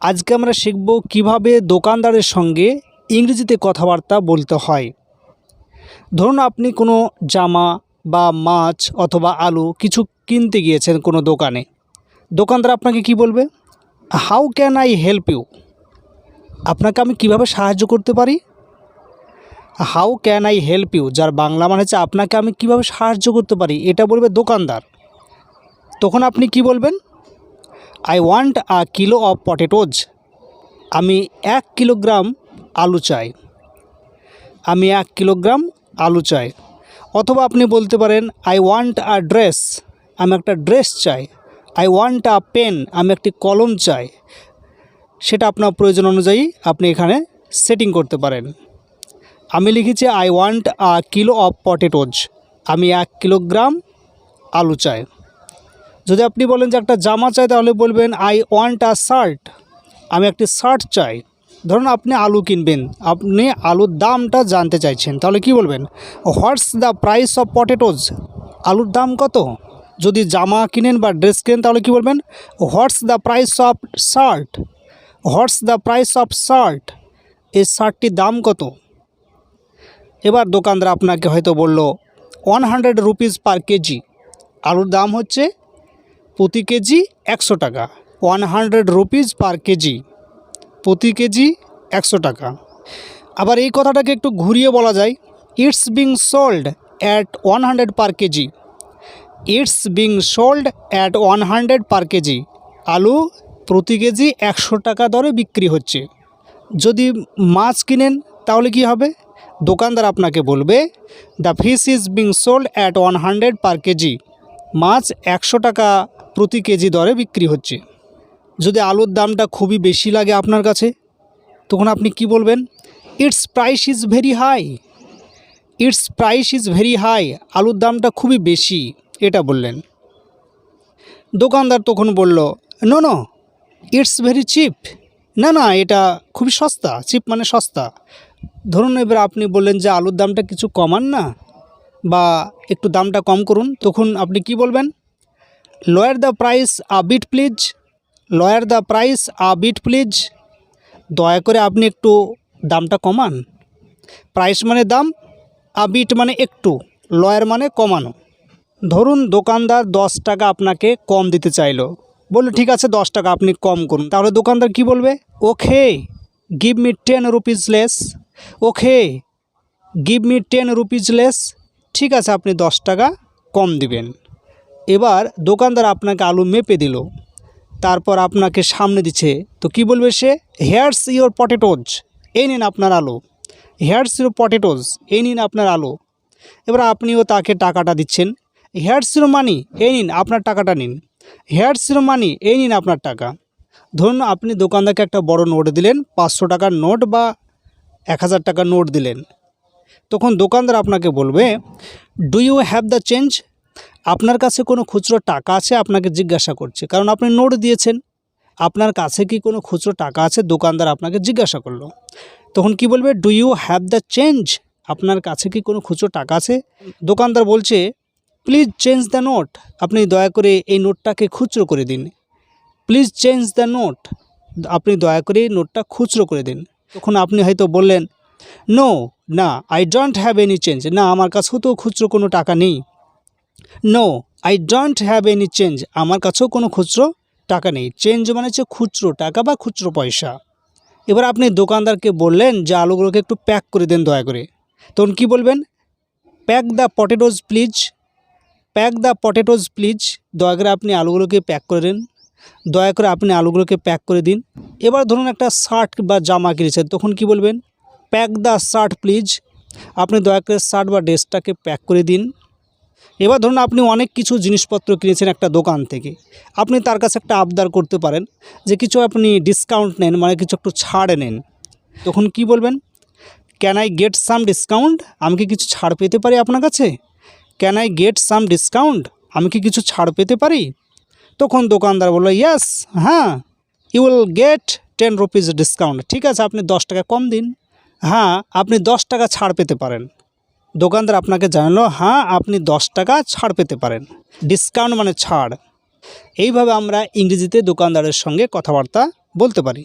আজকে আমরা শিখব কীভাবে দোকানদারের সঙ্গে ইংরেজিতে কথাবার্তা বলতে হয়। ধরুন আপনি কোনো জামা বা মাছ অথবা আলু কিছু কিনতে গিয়েছেন কোনো দোকানে। দোকানদার আপনাকে কি বলবে? How can I help you আপনাকে আমি কীভাবে সাহায্য করতে পারি? How can I help you যার বাংলা মানে হচ্ছে আপনাকে আমি কীভাবে সাহায্য করতে পারি, এটা বলবে দোকানদার। তখন আপনি কি বলবেন? I want a kilo of potatoes আমি এক কিলোগ্রাম আলু চাই। আমি এক কিলোগ্রাম আলু চাই। অথবা আপনি বলতে পারেন আই ওয়ান্ট আ ড্রেস আমি একটা ড্রেস চাই। আই ওয়ান্ট আ পেন আমি একটি কলম চাই। সেটা আপনার প্রয়োজন অনুযায়ী আপনি এখানে সেটিং করতে পারেন। আমি লিখেছি I want a kilo of potatoes আমি এক কিলোগ্রাম আলু চাই। যদি আপনি বলেন যে একটা জামা চাই, তাহলে বলবেন আই ওয়ান্ট আ শার্ট আমি একটি শার্ট চাই। ধরুন আপনি আলু কিনবেন। আপনি আলুর দামটা জানতে চাইছেন। তাহলে কি বলবেন? What's the price of potatoes আলুর দাম কত? যদি জামা কিনেন বা ড্রেস কিনেন, তাহলে কি বলবেন? What's the price of shirt what's the price of shirt এই শার্টটির দাম কত? এবার দোকানদার আপনাকে হয়তো বলল one hundred rupees per KG আলুর দাম হচ্ছে প্রতি কেজি একশো টাকা। One hundred rupees per KG প্রতি কেজি একশো টাকা। আবার এই কথাটাকে একটু ঘুরিয়ে বলা যায়, it's being sold at one hundred per KG. It's being sold at one hundred per KG. আলু প্রতি কেজি একশো টাকা দরে বিক্রি হচ্ছে। যদি মাছ কিনেন, তাহলে কি হবে? দোকানদার আপনাকে বলবে, the fish is being sold at one hundred per KG. মাছ একশো টাকা প্রতি কেজি দরে বিক্রি হচ্ছে। যদি আলুর দামটা খুবই বেশি লাগে আপনার কাছে, তখন আপনি কি বলবেন? Its price is very high its price is very high আলুর দামটা খুবই বেশি, এটা বললেন। দোকানদার তখন বলল no no it's very cheap না না, এটা খুবই সস্তা চিপ মানে সস্তা। ধরুন এবার আপনি বললেন যে আলুর দামটা কিছু কমান না, বা একটু দামটা কম করুন, তখন আপনি কি বলবেন? Lower the price a bit please lower the price a bit please দয়া করে আপনি একটু দামটা কমান। প্রাইস মানে দাম আ বিট মানে একটু লয়ার মানে কমানো। ধরুন দোকানদার দশ টাকা আপনাকে কম দিতে চাইলো। বলল, ঠিক আছে, দশ টাকা আপনি কম করুন। তাহলে দোকানদার কি বলবে? Okay give me ten rupees less okay give me ten rupees less ঠিক আছে, আপনি দশ টাকা কম দিবেন। এবার দোকানদার আপনাকে আলু মেপে দিল। তারপর আপনাকে সামনে দিচ্ছে। তো কি বলবে সে? হেয়ার্স ইওর পটেটোজ এই নিন আপনার আলু। হেয়ার্স ইউর পটেটোজ এই নিন আপনার আলু। এবার আপনিও তাকে টাকাটা দিচ্ছেন। হেয়ার্স ইউর মানি এই নিন আপনার টাকাটা নিন। হেয়ার্স ইউর মানি এই নিন আপনার টাকা। ধরুন আপনি দোকানদারকে একটা বড় নোট দিলেন, পাঁচশো টাকার নোট বা এক হাজার টাকার নোট দিলেন। তখন দোকানদার আপনাকে বলবে do you have the change আপনার কাছে কোনো খুচরো টাকা আছে? আপনাকে জিজ্ঞাসা করছে। কারণ আপনি নোট দিয়েছেন। আপনার কাছে কি কোনো খুচরো টাকা আছে? দোকানদার আপনাকে জিজ্ঞাসা করল। তখন কি বলবে? Do you have the change আপনার কাছে কি কোনো খুচরো টাকা আছে? দোকানদার বলছে প্লিজ চেঞ্জ দ্য নোট আপনি দয়া করে এই নোটটাকে খুচরো করে দিন। প্লিজ চেঞ্জ দ্য নোট আপনি দয়া করে এই নোটটা খুচরো করে দিন। তখন আপনি হয়তো বললেন নো না I don't have any change না, আমার কাছেও তো খুচরো কোনো টাকা নেই। No I don't have any change আমার কাছেও কোনো খুচরো টাকা নেই। চেঞ্জ মানে হচ্ছে খুচরো টাকা বা খুচরো পয়সা। এবার আপনি দোকানদারকে বললেন যে আলুগুলোকে একটু প্যাক করে দেন দয়া করে। তখন কি বলবেন? Pack the potatoes please pack the potatoes please দয়া করে আপনি আলুগুলোকে প্যাক করে দিন। দয়া করে আপনি আলুগুলোকে প্যাক করে দিন। এবার ধরুন একটা শার্ট বা জামা কিনেছেন, তখন কি বলবেন? প্যাক দ্য শার্ট প্লিজ আপনি দয়া করে শার্ট বা ড্রেসটাকে প্যাক করে দিন। এবার ধরুন আপনি অনেক কিছু জিনিসপত্র কিনেছেন একটা দোকান থেকে। আপনি তার কাছে একটা আবদার করতে পারেন যে কিছু আপনি ডিসকাউন্ট নেন মানে কিছু একটু ছাড় নেন। তখন কি বলবেন? Can I get some discount আমি কি কিছু ছাড় পেতে পারি আপনার কাছে? Can I get some discount আমি কি কিছু ছাড় পেতে পারি? তখন দোকানদার বলল ইয়াস হ্যাঁ you will get ten rupees discount ঠিক আছে, আপনি দশ টাকা কম দিন। হ্যাঁ আপনি দশ টাকা ছাড় পেতে পারেন। দোকানদার আপনাকে জানালো হ্যাঁ আপনি দশ টাকা ছাড় পেতে পারেন। ডিসকাউন্ট মানে ছাড়। এইভাবে আমরা ইংরেজিতে দোকানদারের সঙ্গে কথাবার্তা বলতে পারি।